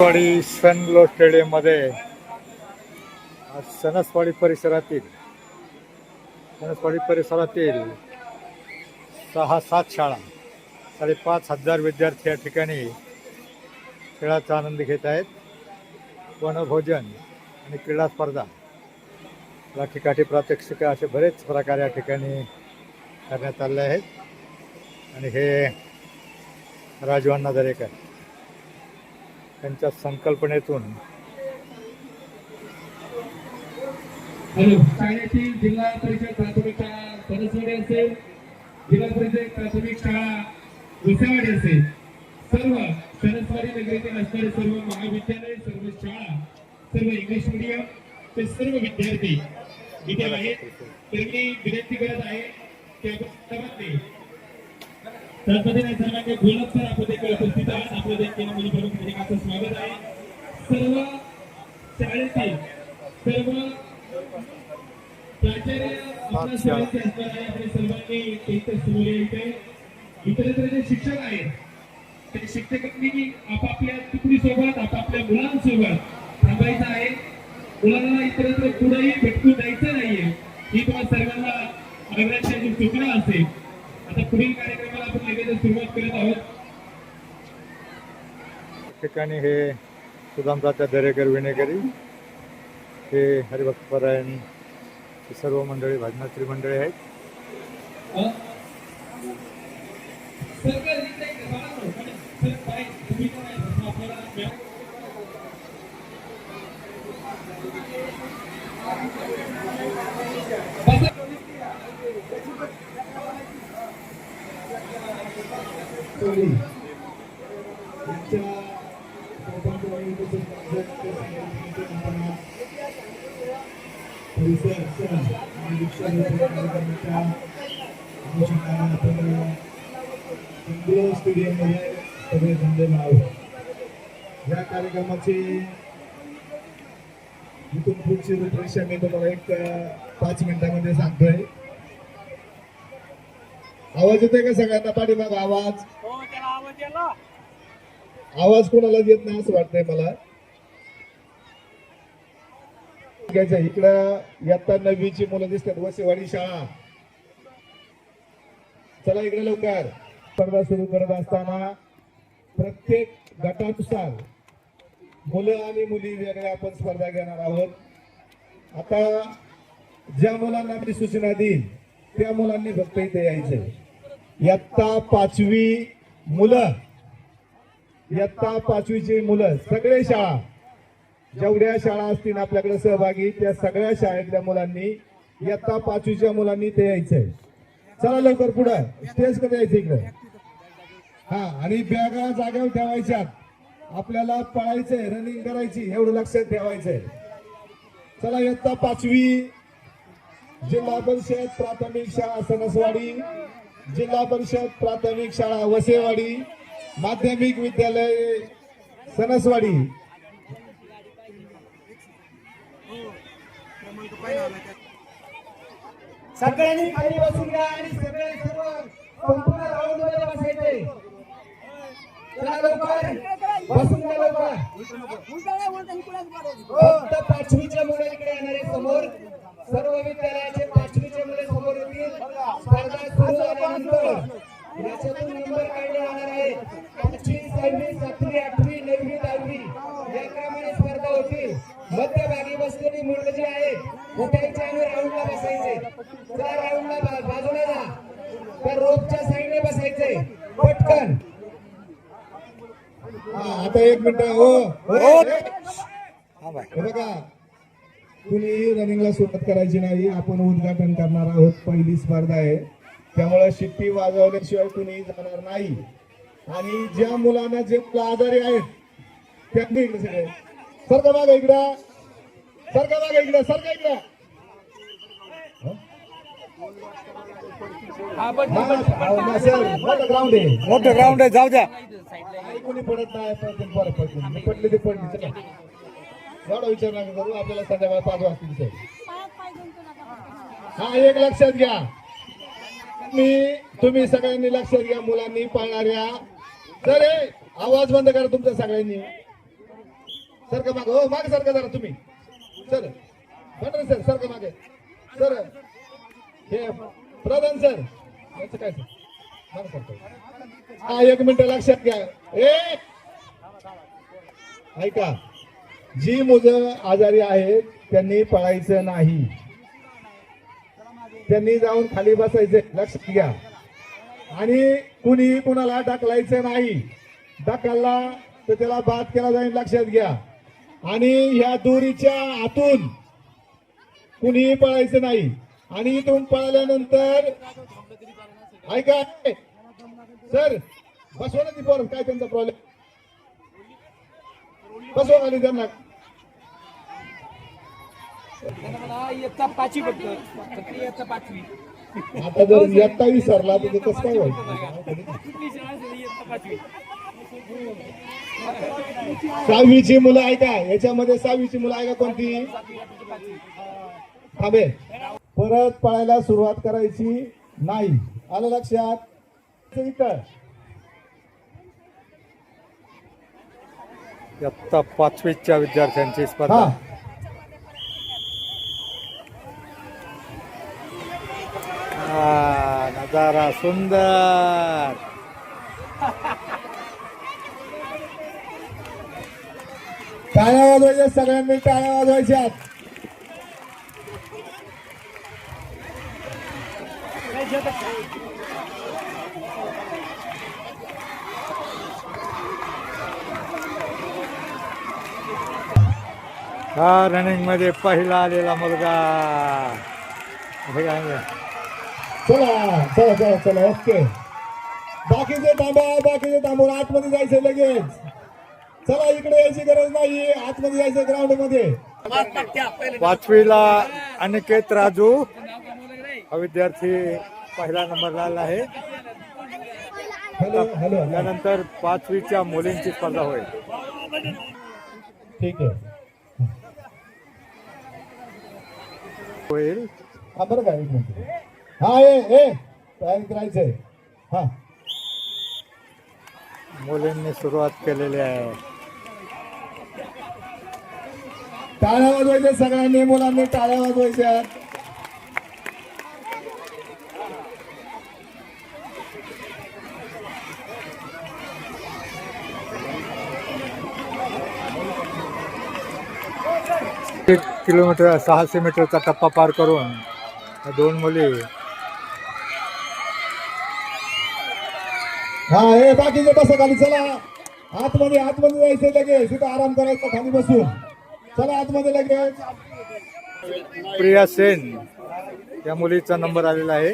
सणसवाडी सनलो स्टेडियममध्ये आज सणसवाडी परिसरातील सणसवाडी परिसरातील सहा सात शाळा साडेपाच हजार विद्यार्थी या ठिकाणी खेळाचा आनंद घेत आहेत. वनभोजन आणि क्रीडा स्पर्धा लाठीकाठी प्रात्यक्षिक असे बरेच प्रकार या ठिकाणी करण्यात आले आहेत. आणि हे राजवांना दरेकर त्यांच्या संकल्पनेतून. हॅलो जिल्हा परिषद प्राथमिक शाळा सरस्वती असेल जिल्हा परिषद प्राथमिक शाळा विसावाडी असेल. सर्व सरस्वती नगरीतील असणारे सर्व महाविद्यालय सर्व शाळा सर्व इंग्लिश मीडियम ते सर्व विद्यार्थी इथे आहेत तर मी विनंती करत आहे की आपण गोलक सर आपण देखील उपस्थित आहात. आपल्या देखील प्रमुख निरीक्षकाचं स्वागत आहे. सर्व शाळेतील सर्व प्राचार्य आपल्या शाळेचे असणार आहे. आपल्या सर्वांनी इथे समोर यायचे इतरत्र जे शिक्षक आहेत. ते शिक्षकांनी आपापल्या तुकडी सोबत आपापल्या मुलांसोबत थांबायचं आहे. मुलांना इतरत्र पुढेही भेटकून द्यायचं नाहीये. ही तुम्हाला सर्वांना आग्रहाची सूचना असेल. आता पुढील कार्यक्रमाला आपण लगेच सुरुवात करत आहोत. ठिकाणी हे सुदामतात्या दरेकर विणेकरी हे हरिभक्तपरायण ही सर्व मंडळी भजनात्री मंडळी आहेत अ? सरकार इकडे इकडे बघा ना. सर, काय तुम्ही काय असं आपल्याला बसा. सोडी. त्यांच्या सौभाग्यवाडी उपस्थित राज्याचे संघटनेचे अंतर्गत परिसर सण आणि दीक्षा अनुषंगाने आपण स्टेडियममध्ये सगळे या कार्यक्रमाची इथून पुढची रूपरेषा मी तुम्हाला एक पाच मिनिटामध्ये सांगतोय आवाज येतोय का सगळ्यांना? पाठीमाग आवाज. आवाज कोणाला येत नाही असं वाटतंय मला. इकडं इयत्ता नववीची मुलं दिसतात. वसेवाडी शाळा. चला इकडे लवकर. स्पर्धा सुरू करत असताना प्रत्येक गटानुसार मुलं आणि मुली वेगळ्या आपण स्पर्धा घेणार आहोत. आता ज्या मुलांना मी सूचना देईल त्या मुलांनी फक्त इथे यायचंय. इयत्ता पाचवी मुलं इयत्ता पाचवीची मुलं सगळे शाळा. जेवढ्या शाळा असतील आपल्याकडे सहभागी त्या सगळ्या शाळेतल्या मुलांनी इयत्ता पाचवीच्या मुलांनी ते यायचंय. चला लवकर पुढं. स्टेजकडे यायचं इकडे. हा आणि बॅगा जागेवर ठेवायच्यात. आपल्याला पळायचंय रनिंग करायची एवढं लक्षात ठेवायचंय. चला इयत्ता पाचवी. जिल्हा परिषद प्राथमिक शाळा सणसवाडी जिल्हा परिषद प्राथमिक शाळा वसेवाडी माध्यमिक विद्यालय सनसवाडी सगळ्यांनी खाली बसून घ्या आणि सगळे सर्व संपूर्ण राऊंडमध्ये बसायचे. बसून घ्या लवकर. फक्त पाचवीच्या मुले इकडे येणारे समोर सर्व विद्यालयाचे पाचवीचे मुले समोर येतील स्पर्धा सुरू झाल्यानंतर याच्यातून नंबर काढले जाणार आहे पाचवी सहावी सातवी आठवी नववी दहावी या क्रमाने स्पर्धा मध्यभागी बसलेली मुलं जी आहेत उठायचे आणि राऊंडला बसायचे. त्या राऊंडला बा- बाजूला जा. त्या रोपच्या साईडने बसायचे. पटकन. हा, आता एक मिनिट. हो. हे. बघा. कुणी रनिंगला सुरुवात करायची नाही. आपण उद्घाटन करणार आहोत. पहिली स्पर्धा आहे. त्यामुळे शिट्टी वाजवल्याशिवाय कुणी जाणार नाही. आणि ज्या मुलांना जे मुलं आजारी आहेत त्यांनी इकडे सगळे. सरका मागे इकडं. सरका मागे इकडं सरका इकडं. ग्राउंड आहे. मोठं ग्राउंड आहे जाऊ द्या. कोणी पडत नाही पडतील जे पडले. ते पडले चला. एवढा विचार नका करू आपल्याला संध्याकाळ पाच वाजतील सर. हा एक लक्षात घ्या. मी तुम्ही सगळ्यांनी लक्षात घ्या मुलांनी पाळणाऱ्या सर हे आवाज बंद करा तुमचा सगळ्यांनी. सारखं माग. हो माग सारखं जरा तुम्ही. सर भंडारे सर सारखं मागे. सर हे प्रधान सर. याचं काय सर? माग सारखं. हा एक मिनिट लक्षात घ्या. ए! ऐका. जी मुलं आजारी आहेत त्यांनी पळायचं नाही. त्यांनी जाऊन खाली बसायचे. लक्षात घ्या. आणि कुणी कुणाला ढकलायचं नाही. ढकलला तर त्याला बाद केला जाईल लक्षात घ्या. आणि ह्या दोरीच्या आतून कुणीही पळायचं नाही. आणि इथून पळाल्यानंतर ऐका. सर बसवा ना ती पोरं. काय त्यांचा प्रॉब्लेम बसवा आणि त्यांना. इयत्ता पाचवी फक्त फक्त इयत्ता पाचवी आता जर इयत्ता विसरला तर ते कसं काय व्हायचं कुठली शाळा असेल इयत्ता पाचवी सहावीची मुलं ऐका याच्यामध्ये सहावीची मुलं ऐका कोणती? थांबे. परत पळायला सुरुवात करायची नाही. आलं लक्षात? इथं. इयत्ता पाचवीच्या विद्यार्थ्यांची स्पर्धा हा, नजारा सुंदर. टाळ्या वाजवायच्या सगळ्यांनी टाळ्या वाजवायच्या. हा रनिंगमध्ये पहिला आलेला मुलगा? चला चला चला चला ओके. बाकीचे थांबा बाकीचे थांबून आतमध्ये जायचं लगेच. चला इकडे यायची गरज नाही आतमध्ये जायचं ग्राउंडमध्ये पाचवीला अनिकेत राजू हा विद्यार्थी पहिला नंबरला आला आहे. हॅलो हॅलो त्यानंतर पाचवीच्या मुलींची स्पर्धा होईल. ठीक आहे. होईल. बरं का एक मिनिट. हा ए ए तयारी करायचंय. हा. मुलींनी सुरुवात केलेली आहे. टाळ्या वाजवायच्या सगळ्यांनी मुलांनी टाळ्या वाजवायच्या. एक किलोमीटर सहाशे मीटरचा टप्पा पार करून दोन मुली हा हे बाकीचे बसा खाली चला. आतमध्ये आतमध्ये जायचं लगेच. तिथं आराम करायचा खाली बसून. चला आतमध्ये लगेच. प्रिया सेन या मुलीचा नंबर आलेला आहे.